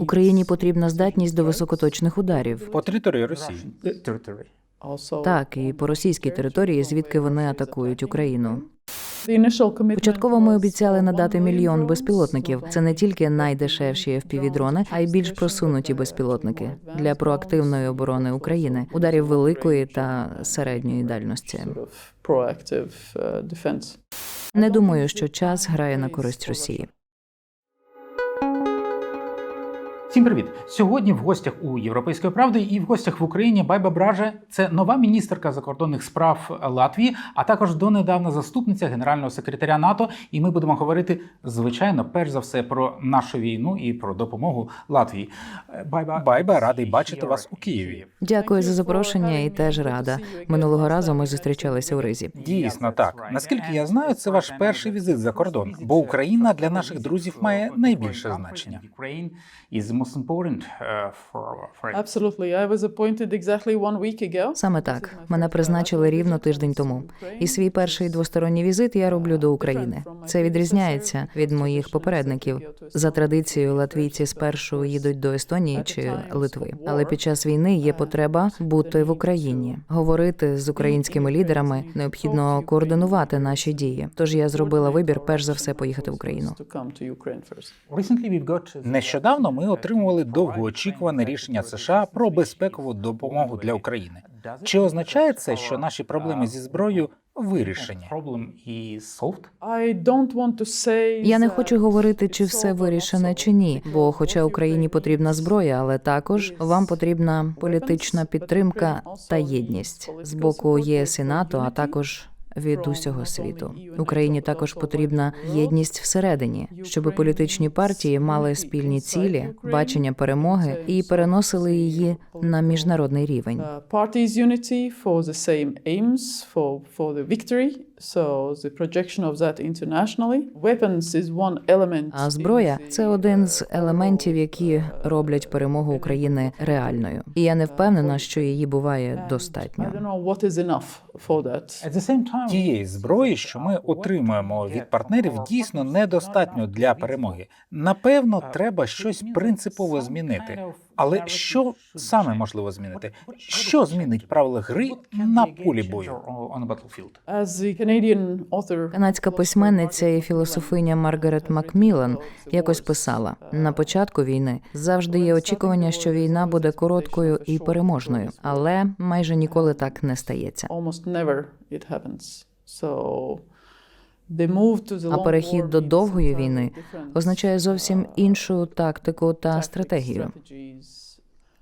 Україні потрібна здатність до високоточних ударів. по території Росії. Так, і по російській території, звідки вони атакують Україну. Початково Початково ми обіцяли надати мільйон безпілотників. Це не тільки найдешевші FPV-дрони, а й більш просунуті безпілотники для проактивної оборони України, ударів великої та середньої дальності. Не думаю, що час грає на користь Росії. Всім привіт! Сьогодні в гостях у Європейської правди і в гостях в Україні Байба Браже. Це нова міністерка закордонних справ Латвії, а також донедавна заступниця генерального секретаря НАТО. І ми будемо говорити, звичайно, перш за все про нашу війну і про допомогу Латвії. Байба, Байба радий бачити вас у Києві. Дякую за запрошення і теж рада. Минулого разу ми зустрічалися у Ризі. Дійсно так. Наскільки я знаю, це ваш перший візит за кордон, бо Україна для наших друзів має найбільше значення. Саме так мене призначили рівно тиждень тому. І свій перший двосторонній візит я роблю до України. Це відрізняється від моїх попередників. За традицією, латвійці спершу їдуть до Естонії чи Литви. Але під час війни є потреба бути в Україні, говорити з українськими лідерами. Необхідно координувати наші дії. Тож я зробила вибір перш за все поїхати в Україну. Нещодавно ми отримували довгоочікуване рішення США про безпекову допомогу для України. Чи означає це, що наші проблеми зі зброєю вирішені? Я не хочу говорити, чи все вирішене чи ні, бо, хоча Україні потрібна зброя, але також вам потрібна політична підтримка та єдність з боку ЄС і НАТО, а також від усього світу. Україні також потрібна єдність всередині, щоб політичні партії мали спільні цілі, бачення перемоги і переносили її на міжнародний рівень. Партії parties unity for the same aims for for the victory. So the projection of that internationally. Weapons is one element. А зброя це один з елементів, які роблять перемогу України реальною. І я не впевнена, що її буває достатньо. don't know what is enough for that. Тієї зброї, що ми отримуємо від партнерів, дійсно недостатньо для перемоги. Напевно, треба щось принципово змінити. Але що саме можливо змінити? Що змінить правила гри на полі бою? Канадська письменниця і філософиня Маргарет Макмілан якось писала: на початку війни завжди є очікування, що війна буде короткою і переможною, але майже ніколи так не стається. А перехід до довгої війни означає зовсім іншу тактику та стратегію.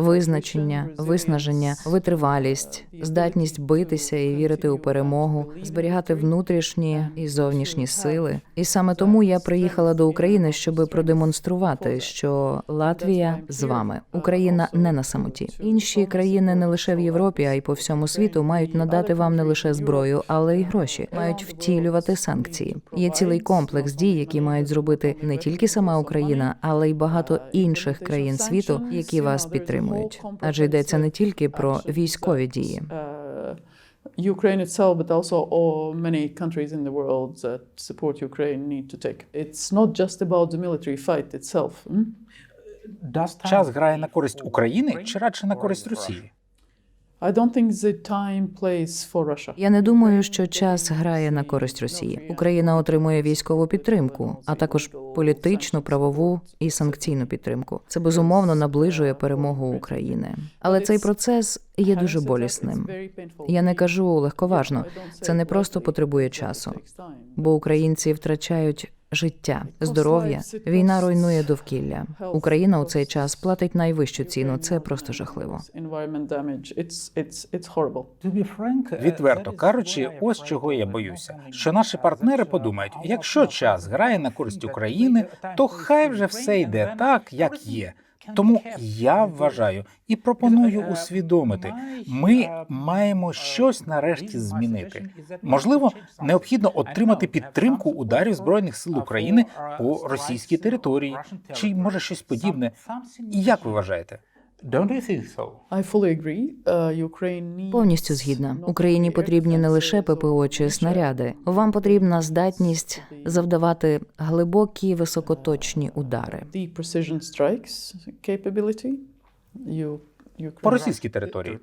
Визначення, виснаження, витривалість, здатність битися і вірити у перемогу, зберігати внутрішні і зовнішні сили. І саме тому я приїхала до України, щоб продемонструвати, що Латвія з вами, Україна не на самоті. Інші країни не лише в Європі, а й по всьому світу мають надати вам не лише зброю, але й гроші, мають втілювати санкції. Є цілий комплекс дій, які мають зробити не тільки сама Україна, але й багато інших країн світу, які вас підтримують. Адже йдеться не тільки про військові дії. uh, Ukraine itself, but also all many countries in the world that support Ukraine need to take. It's not just about the military fight itself. hmm? Час грає на користь України чи радше на користь Росії? I don't think. Я не думаю, що час грає на користь Росії. Україна отримує військову підтримку, а також політичну, правову і санкційну підтримку. Це безумовно наближує перемогу України. Але цей процес є дуже болісним. Я не кажу легковажно. Це не просто потребує часу, бо українці втрачають життя, здоров'я. Війна руйнує довкілля. Україна у цей час платить найвищу ціну. Це просто жахливо. It's. Відверто кажучи, ось чого я боюся, що наші партнери подумають: якщо час грає на користь України, то хай вже все йде так, як є. Тому я вважаю і пропоную усвідомити, ми маємо щось нарешті змінити. Можливо, необхідно отримати підтримку ударів збройних сил України по російській території, чи може щось подібне. Як ви вважаєте? Don't you think so? I fully agree. Uh, Ukraine Повністю згідна. Україні потрібні не лише ППО чи снаряди. Вам потрібна здатність завдавати глибокі високоточні удари. deep precision strikes capability. You, По російській території.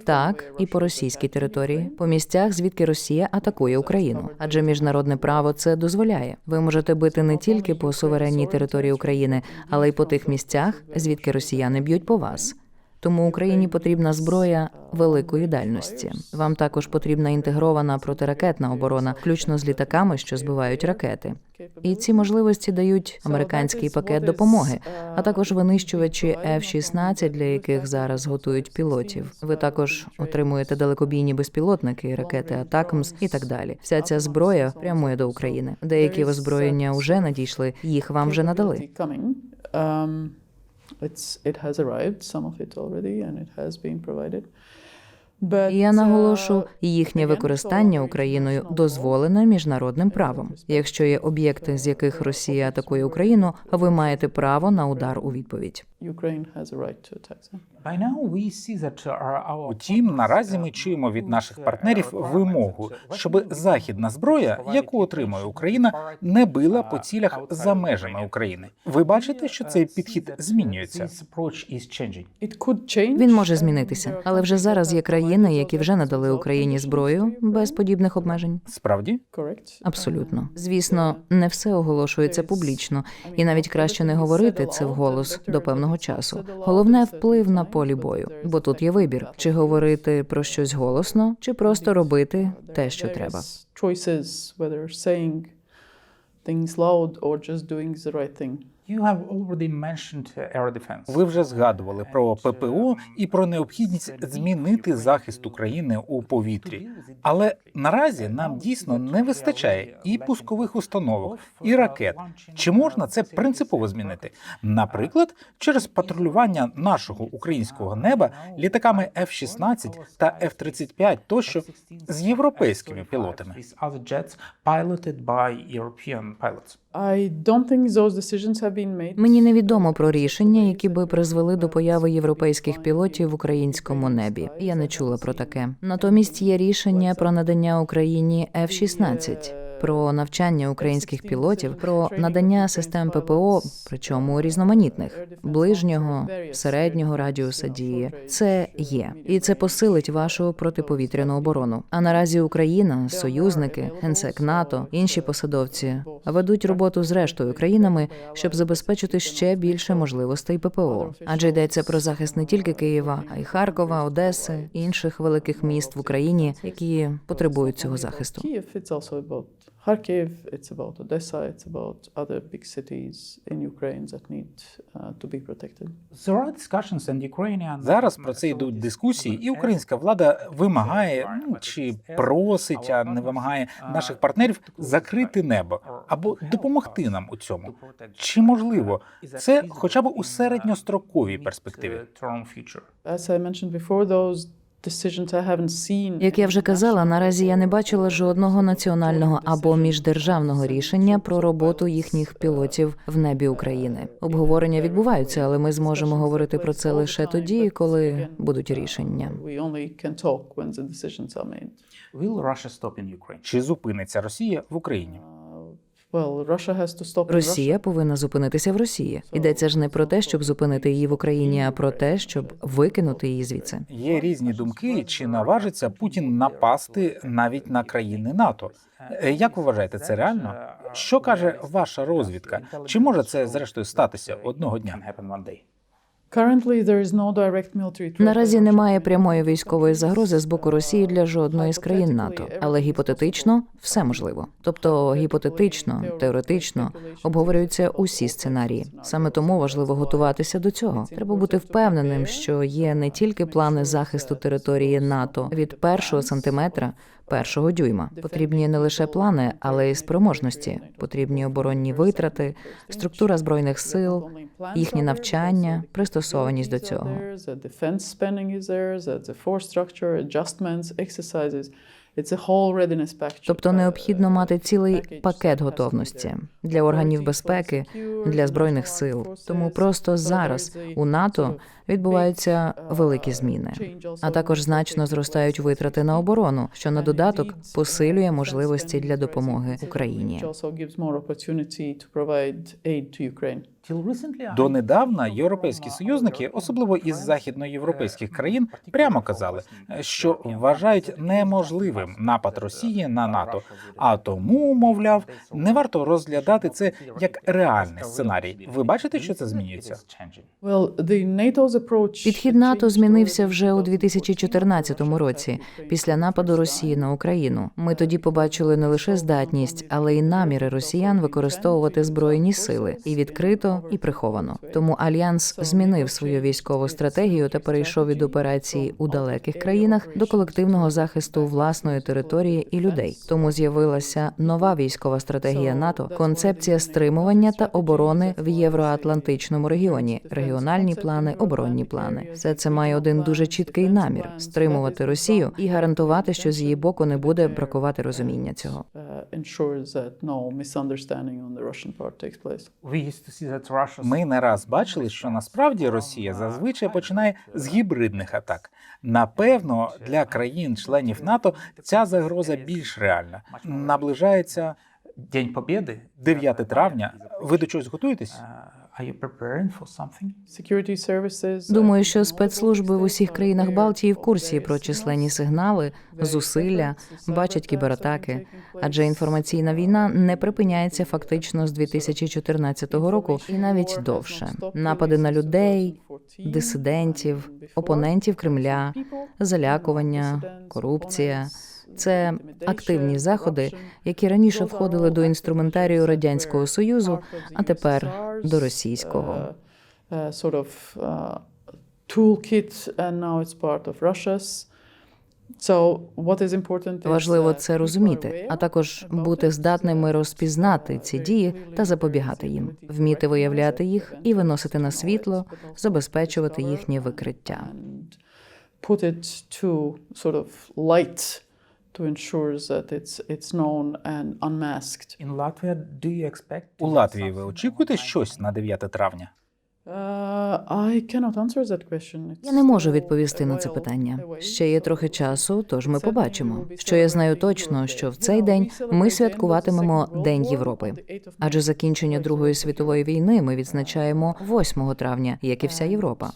Так, і по російській території, по місцях, звідки Росія атакує Україну, адже міжнародне право це дозволяє. Ви можете бити не тільки по суверенній території України, але й по тих місцях, звідки росіяни б'ють по вас. Тому Україні потрібна зброя великої дальності. Вам також потрібна інтегрована протиракетна оборона, включно з літаками, що збивають ракети. І ці можливості дають американський пакет допомоги, а також винищувачі F-16, для яких зараз готують пілотів. Ви також отримуєте далекобійні безпілотники, ракети Атакмс і так далі. Вся ця зброя прямує до України. Деякі озброєння вже надійшли, їх вам вже надали. It's, it has arrived, some of it already, and it has been provided. Я uh, наголошу, їхнє використання Україною дозволене міжнародним правом. Якщо є об'єкти, з яких Росія атакує Україну, ви маєте право на удар у відповідь. Утім, наразі ми чуємо від наших партнерів вимогу, щоб західна зброя, яку отримує Україна, не била по цілях за межами України. Ви бачите, що цей підхід змінюється. It could change. Він може змінитися, але вже зараз є країни, які вже надали Україні зброю без подібних обмежень. Справді. Абсолютно, звісно, не все оголошується публічно, і навіть краще не говорити це вголос до певного часу. Головне вплив на полі бою, бо тут є вибір: чи говорити про щось голосно, чи просто робити те, що треба. Choices, whether saying things loud or just doing the right thing. Ви вже згадували про ППО і про необхідність змінити захист України у повітрі. Але наразі нам дійсно не вистачає і пускових установок, і ракет. Чи можна це принципово змінити? Наприклад, через патрулювання нашого українського неба літаками F-16 та F-35 тощо з європейськими пілотами. I don't think those decisions have been. Мені невідомо про рішення, які би призвели до появи європейських пілотів в українському небі. Я не чула про таке. Натомість є рішення про надання Україні F-16, про навчання українських пілотів, про надання систем ППО, причому різноманітних ближнього, середнього радіуса дії. Це є, і це посилить вашу протиповітряну оборону. А наразі Україна, союзники, генсек НАТО, інші посадовці ведуть роботу з рештою країнами, щоб забезпечити ще більше можливостей ППО. Адже йдеться про захист не тільки Києва, а й Харкова, Одеси, інших великих міст в Україні, які потребують цього захисту. Kharkiv, it's about Odessa, it's about other big cities in Ukraine that need uh, to be protected. Зараз про це йдуть дискусії, і українська влада вимагає ну, чи просить, а не вимагає наших партнерів закрити небо або допомогти нам у цьому. Чи можливо це хоча б у середньостроковій перспективі? As I mentioned before, those decisions I haven't seen. Як я вже казала, наразі я не бачила жодного національного або міждержавного рішення про роботу їхніх пілотів в небі України. Обговорення відбуваються, але ми зможемо говорити про це лише тоді, коли будуть рішення. We only can talk when the decisions are made. Чи зупиниться Росія в Україні? Росія повинна зупинитися в Росії. Йдеться ж не про те, щоб зупинити її в Україні, а про те, щоб викинути її звідси. Є різні думки, чи наважиться Путін напасти навіть на країни НАТО. Е, Як ви вважаєте, це реально? Що каже ваша розвідка? Чи може це зрештою статися одного дня? Наразі немає прямої військової загрози з боку Росії для жодної з країн НАТО, але гіпотетично все можливо. Тобто гіпотетично, теоретично обговорюються усі сценарії. Саме тому важливо готуватися до цього. Треба бути впевненим, що є не тільки плани захисту території НАТО від першого сантиметра. Першого дюйма потрібні не лише плани, але й спроможності. Потрібні оборонні витрати, структура збройних сил, їхні навчання, пристосованість до цього. Тобто uh, необхідно мати цілий пакет готовності для органів безпеки, для збройних сил. Тому просто зараз у НАТО відбуваються uh, великі зміни. А також значно зростають витрати на оборону, що на додаток uh, посилює можливості для допомоги Україні. Донедавна європейські союзники, особливо із західноєвропейських країн, прямо казали, що вважають неможливим напад Росії на НАТО. А тому, мовляв, не варто розглядати це як реальний сценарій. Ви бачите, що це змінюється? Підхід НАТО змінився вже у in 2014 Russia році, після нападу Росії на Україну. Ми тоді побачили не лише здатність, але й наміри росіян використовувати збройні сили і відкрито, і приховано. Тому альянс змінив свою військову стратегію та перейшов від операції у далеких країнах до колективного захисту власної території і людей. Тому з'явилася нова військова стратегія НАТО, концепція стримування та оборони в євроатлантичному регіоні, регіональні плани, оборонні плани. Все це має один дуже чіткий намір стримувати Росію і гарантувати, що з її боку не буде бракувати розуміння цього. Ми не раз бачили, що насправді Росія зазвичай починає з гібридних атак. Напевно, для країн-членів НАТО ця загроза більш реальна. Наближається День Побєди 9 травня. Ви до чогось готуєтесь? Services, uh, Думаю, що спецслужби в усіх країнах Балтії в курсі про численні сигнали, зусилля, бачать кібератаки, адже інформаційна війна не припиняється фактично з 2014 року і навіть довше. Напади на людей, дисидентів, опонентів Кремля, залякування, корупція. Це активні заходи, які раніше входили до інструментарію радянського союзу, а тепер до російського. Важливо це розуміти, а також бути здатними розпізнати uh, ці дії та запобігати їм, вміти виявляти їх і виносити на світло, забезпечувати їхнє викриття. To ensure that it's it's known and unmasked. In Latvia, do you expect У Латвії ви очікуєте щось на 9 травня? Uh, I cannot answer that question. Я не можу відповісти на це питання. Ще є трохи часу, тож ми побачимо. we will be Що я знаю точно, що в Day. цей день we celebrate the ми святкуватимемо День Європи. on the 8th of Адже закінчення Другої World War. світової війни ми відзначаємо 8 травня, як і вся Європа.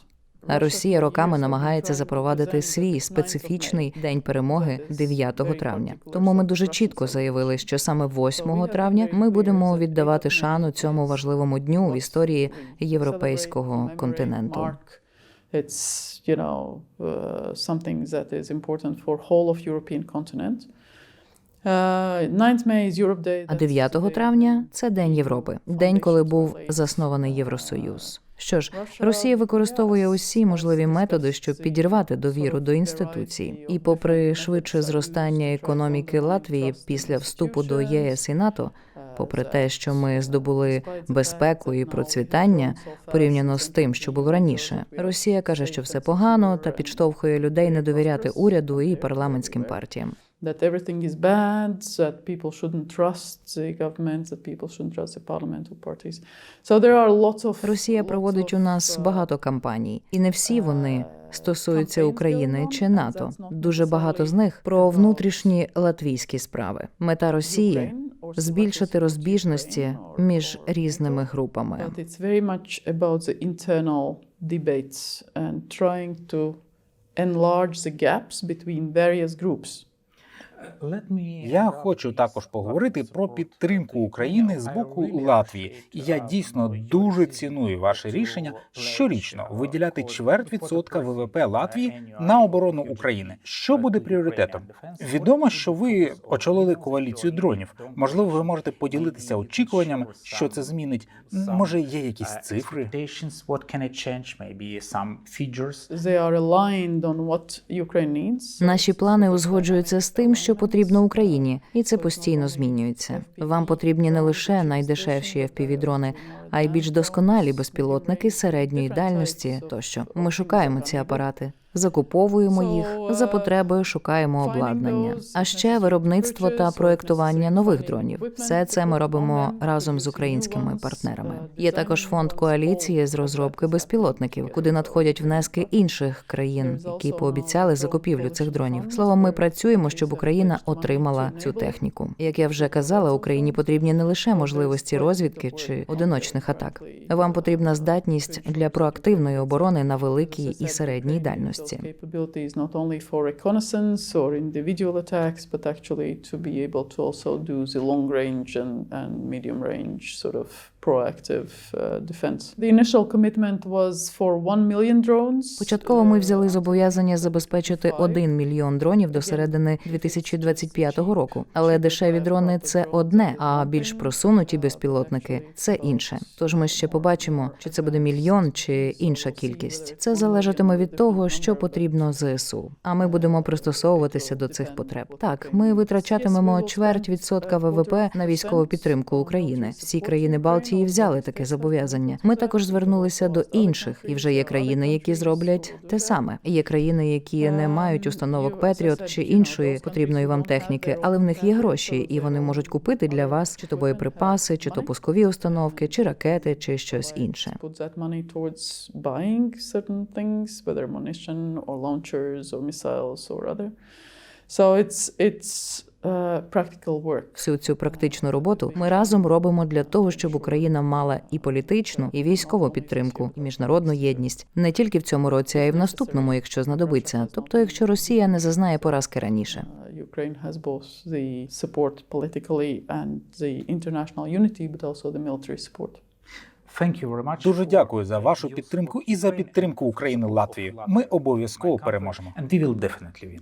А Росія роками намагається запровадити свій специфічний день перемоги 9 травня. Тому ми дуже чітко заявили, що саме 8 травня ми будемо віддавати шану цьому важливому дню в історії європейського континенту. It's you know uh, something that is important for whole of European continent. Uh, 9th May is Europe Day. А 9 травня це День Європи, день, коли був заснований Євросоюз. Що ж, Росія використовує усі можливі методи, щоб підірвати довіру до інституцій. І, попри швидше зростання економіки Латвії після вступу до ЄС і НАТО, попри те, що ми здобули безпеку і процвітання порівняно з тим, що було раніше, Росія каже, що все погано та підштовхує людей не довіряти уряду і парламентським партіям. That everything is bad, that people shouldn't trust the government, that people shouldn't trust the parliamentary parties. So there are lots of Росія проводить у нас uh, багато кампаній, і не всі вони стосуються України чи НАТО. Дуже багато з них про внутрішні латвійські справи. Мета Росії збільшити розбіжності між різними групами. It's very much about the internal debates and trying to enlarge the gaps between various groups. Я хочу також поговорити про підтримку України з боку Латвії. І я дійсно дуже ціную ваше рішення щорічно виділяти чверть відсотка ВВП Латвії на оборону України. Що буде пріоритетом? Відомо, що ви очолили коаліцію дронів. Можливо, ви можете поділитися очікуваннями, що це змінить. Може, є якісь цифри? Наші плани узгоджуються з тим, що потрібно Україні, і це постійно змінюється. Вам потрібні не лише найдешевші FPV-дрони, а й більш досконалі безпілотники середньої дальності. Тощо ми шукаємо ці апарати. Закуповуємо їх за потребою, шукаємо обладнання. А ще виробництво та проектування нових дронів. Все це ми робимо разом з українськими партнерами. Є також фонд коаліції з розробки безпілотників, куди надходять внески інших країн, які пообіцяли закупівлю цих дронів. Словом, ми працюємо, щоб Україна отримала цю техніку. Як я вже казала, Україні потрібні не лише можливості розвідки чи одиночних атак. Вам потрібна здатність для проактивної оборони на великій і середній дальності. Capabilities not only for reconnaissance or individual attacks, but actually to be able to also do the long range and, and medium range sort of proactive uh, defense. The initial commitment was for 1 million drones. Початково ми взяли зобов'язання забезпечити 1 мільйон дронів до середини 2025 року. Але дешеві дрони це одне, а більш просунуті безпілотники це інше. Тож ми ще побачимо, чи це буде мільйон чи інша кількість. Це залежатиме від того, що потрібно ЗСУ. А ми будемо пристосовуватися до цих потреб. Так, ми витрачатимемо чверть відсотка ВВП на військову підтримку України. Всі країни Балтії взяли таке зобов'язання. Ми також звернулися до інших, і вже є країни, які зроблять те саме. Є країни, які не мають установок Петріот чи іншої потрібної вам техніки, але в них є гроші, і вони можуть купити для вас чи то боєприпаси, чи то пускові установки, чи ракети, чи щось інше. Certain things, whether munition or launchers or missiles or other. So it's it's uh, practical work. Всю цю практичну роботу ми разом робимо для того, щоб Україна мала і політичну, і військову підтримку, і міжнародну єдність не тільки в цьому році, а й в наступному, якщо знадобиться. Тобто, якщо Росія не зазнає поразки раніше. Uh, Ukraine has both the support politically and the international unity, but also the military support. Thank you very much. Дуже дякую за вашу підтримку і за підтримку України Латвії. Ми обов'язково переможемо. And we will definitely win.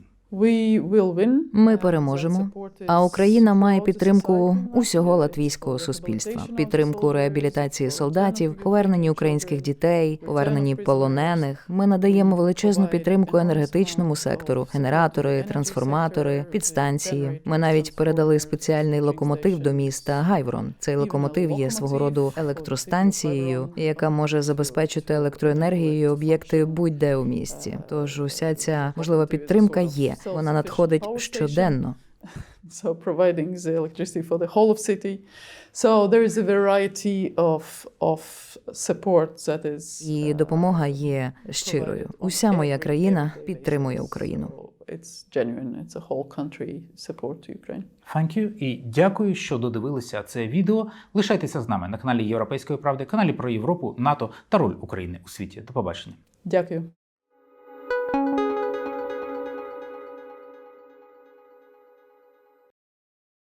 Ми переможемо. А Україна має підтримку усього латвійського суспільства, підтримку реабілітації солдатів, поверненні українських дітей, поверненні полонених. Ми надаємо величезну підтримку енергетичному сектору, генератори, трансформатори, підстанції. Ми навіть передали спеціальний локомотив до міста Гайворон. Цей локомотив є свого роду електростанцією, яка може забезпечити електроенергією об'єкти будь-де у місті. Тож уся ця можлива підтримка є. Вона надходить щоденно. So providing the electricity for the whole of city. So there is a variety of of support that is І допомога є щирою. Уся моя країна підтримує Україну. It's genuine. It's a whole country support to Ukraine. Thank you. І дякую, що додивилися це відео. Лишайтеся з нами на каналі Європейської правди, каналі про Європу, НАТО та роль України у світі. До побачення. Дякую.